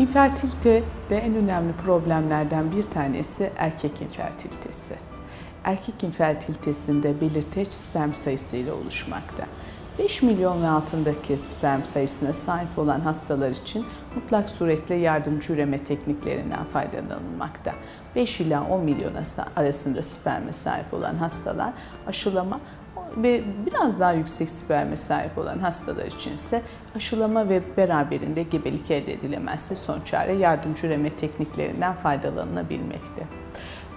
İnfertilite de en önemli problemlerden bir tanesi erkek infertilitesi. Erkek infertilitesinde belirteç sperm sayısı ile oluşmakta. 5 milyon ve altındaki sperm sayısına sahip olan hastalar için mutlak suretle yardımcı üreme tekniklerinden faydalanılmakta. 5 ila 10 milyon arasında sperme sahip olan hastalar aşılama ve biraz daha yüksek sperme sahip olan hastalar için ise aşılama ve beraberinde gebelik elde edilemezse son çare yardımcı üreme tekniklerinden faydalanılabilmekte.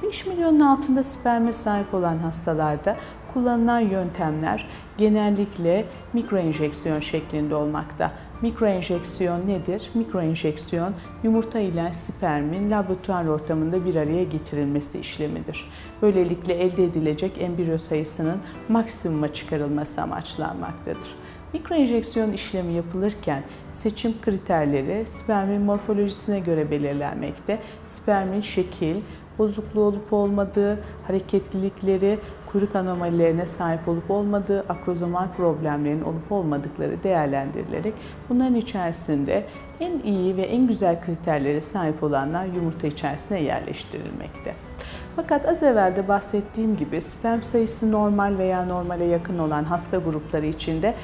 5 milyonun altında sperme sahip olan hastalarda kullanılan yöntemler genellikle mikroenjeksiyon şeklinde olmakta. Mikroenjeksiyon nedir? Mikroenjeksiyon yumurta ile spermin laboratuvar ortamında bir araya getirilmesi işlemidir. Böylelikle elde edilecek embriyo sayısının maksimuma çıkarılması amaçlanmaktadır. Mikroenjeksiyon işlemi yapılırken seçim kriterleri spermin morfolojisine göre belirlenmekte. Spermin şekil, bozukluğu olup olmadığı, hareketlilikleri, kuyruk anomalilerine sahip olup olmadığı, akrozomal problemlerin olup olmadıkları değerlendirilerek bunların içerisinde en iyi ve en güzel kriterlere sahip olanlar yumurta içerisine yerleştirilmekte. Fakat az evvel de bahsettiğim gibi sperm sayısı normal veya normale yakın olan hasta grupları içinde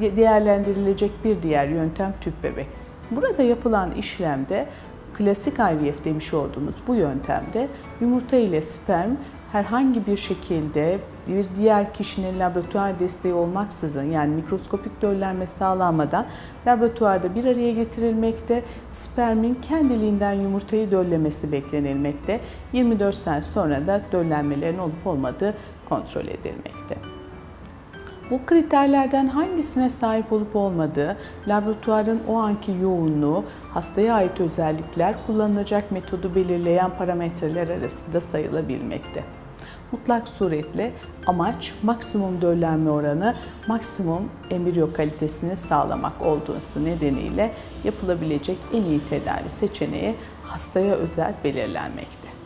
değerlendirilecek bir diğer yöntem tüp bebek. Burada yapılan işlemde klasik IVF demiş olduğumuz bu yöntemde yumurta ile sperm herhangi bir şekilde bir diğer kişinin laboratuvar desteği olmaksızın yani mikroskopik döllenme sağlanmadan laboratuvarda bir araya getirilmekte, spermin kendiliğinden yumurtayı döllemesi beklenilmekte. 24 saat sonra da döllenmelerin olup olmadığı kontrol edilmekte. Bu kriterlerden hangisine sahip olup olmadığı, laboratuvarın o anki yoğunluğu, hastaya ait özellikler, kullanılacak metodu belirleyen parametreler arasında sayılabilmekte. Mutlak suretle amaç maksimum döllenme oranı, maksimum embriyo kalitesini sağlamak olduğu nedeniyle yapılabilecek en iyi tedavi seçeneği hastaya özel belirlenmekte.